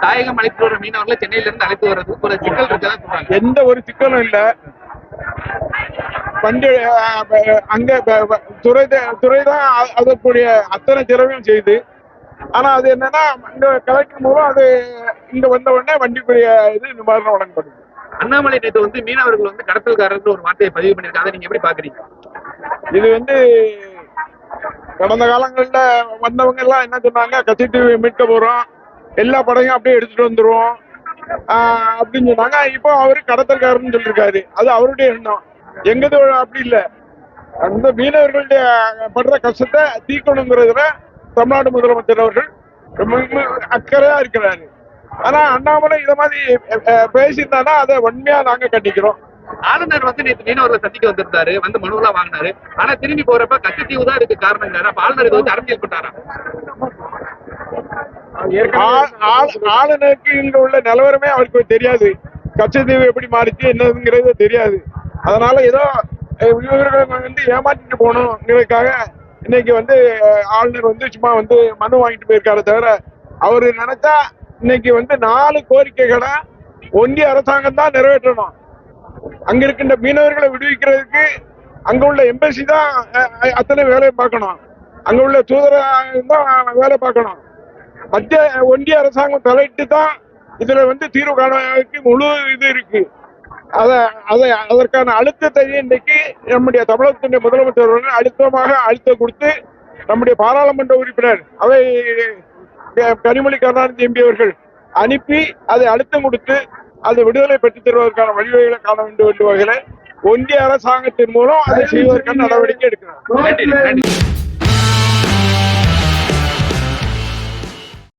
தாயகம் அழைத்து வர மீனவர்களை சென்னையில இருந்து அழைத்து வர்றது. ஒரு சிக்கல் இருக்கதா சொல்றாங்க. எந்த ஒரு சிக்கலும் இல்ல. அஹ், அங்க துறை த- துறை தான் அ- அதற்குரிய அத்தனை செலவையும் செய்யுது ஆனா அது என்னன்னா இங்க கலெக்டர் மூலம் அது இங்க வந்த உடனே வண்டிக்குரிய இது நிவாரணம் வழங்கப்படுது. அண்ணாமலை நேற்று வந்து மீனவர்கள் வந்து கடத்தல்காரர்கள் ஒரு வார்த்தையை பதிவு பண்ணிருக்காங்க நீங்க எப்படி பாக்குறீங்க? இது வந்து கடந்த காலங்கள்ல வந்தவங்க எல்லாம் என்ன சொன்னாங்க? கச்சத்தீவு மீட்க போறோம். எல்லா படையும் அப்படியே எடுத்துட்டு வந்துருவோம். அப்படின்னு சொன்னாங்க. இப்போ அவரு கடத்தல்காரன்னு சொல்லிருக்காரு. அது அவருடைய எண்ணம். எங்கது அப்படி இல்லை. அந்த மீனவர்களுடைய படுற கஷ்டத்தை தீக்கணுங்கிறதுல தமிழ்நாடு முதலமைச்சர் அவர்கள் ரொம்ப அக்கறையா இருக்கிறாரு. ஆனா அண்ணாமலை இத மாதிரி பேசியிருந்தானா அதை வன்மையா நாங்க கண்டிக்கிறோம். ஆளுநர் வந்து நேற்று மீனவர்களை சந்திக்க வந்திருந்தாரு. வந்து மனுவெல்லாம் வாங்கினாரு. ஆனா திரும்பி போறப்ப கச்சத்தீவு தான் இதுக்கு காரணம் அப்ப ஆளுநர் இது வந்து அரசியல் பண்ணாரா ஆ- ஆளு- ஆளுநருக்கு இங்க உள்ள நிலவரமே அவருக்கு தெரியாது. கச்சத்தீவு எப்படி மாறிச்சு என்னதுங்கிறது தெரியாது. அதனால ஏதோ இவர்கள் வந்து ஏமாற்றிட்டு போகணுங்கிறதுக்காக இன்னைக்கு வந்து ஆளுநர் வந்து சும்மா வந்து மனு வாங்கிட்டு போயிருக்காரு தவிர அவரு நினைச்சா இன்னைக்கு வந்து நாலு கோரிக்கைகளை ஒன்றிய அரசாங்கம் தான் நிறைவேற்றணும். அங்க இருக்கின்ற மீனவர்களை விடுவிக்கிறதுக்கு அங்க உள்ள எம்பசி தான் அத்தனை வேலையை பார்க்கணும். அங்க உள்ள தூதரகம் தான் வேலை பார்க்கணும். மத்திய ஒன்றிய அரசாங்கம் தலையிட்டு தான் இதுல வந்து தீர்வு காணக்கு முழு இது இருக்கு. அத அதை அதற்கான அழுத்தத்தை இன்னைக்கு நம்முடைய தமிழகத்தினுடைய முதலமைச்சர் அழுத்தமாக அழுத்தம் கொடுத்து நம்முடைய பாராளுமன்ற உறுப்பினர் அவை கனிமொழி கருணாநிதி எம்பி அவர்கள் அனுப்பி அதை அழுத்தம் கொடுத்து அது விடுதலை பெற்றுத் தருவதற்கான வழிவகைகளை காண வேண்டும் என்ற வகையில் ஒன்றிய அரசாங்கத்தின் மூலம் அதை செய்வதற்கான நடவடிக்கை எடுக்கிறார்.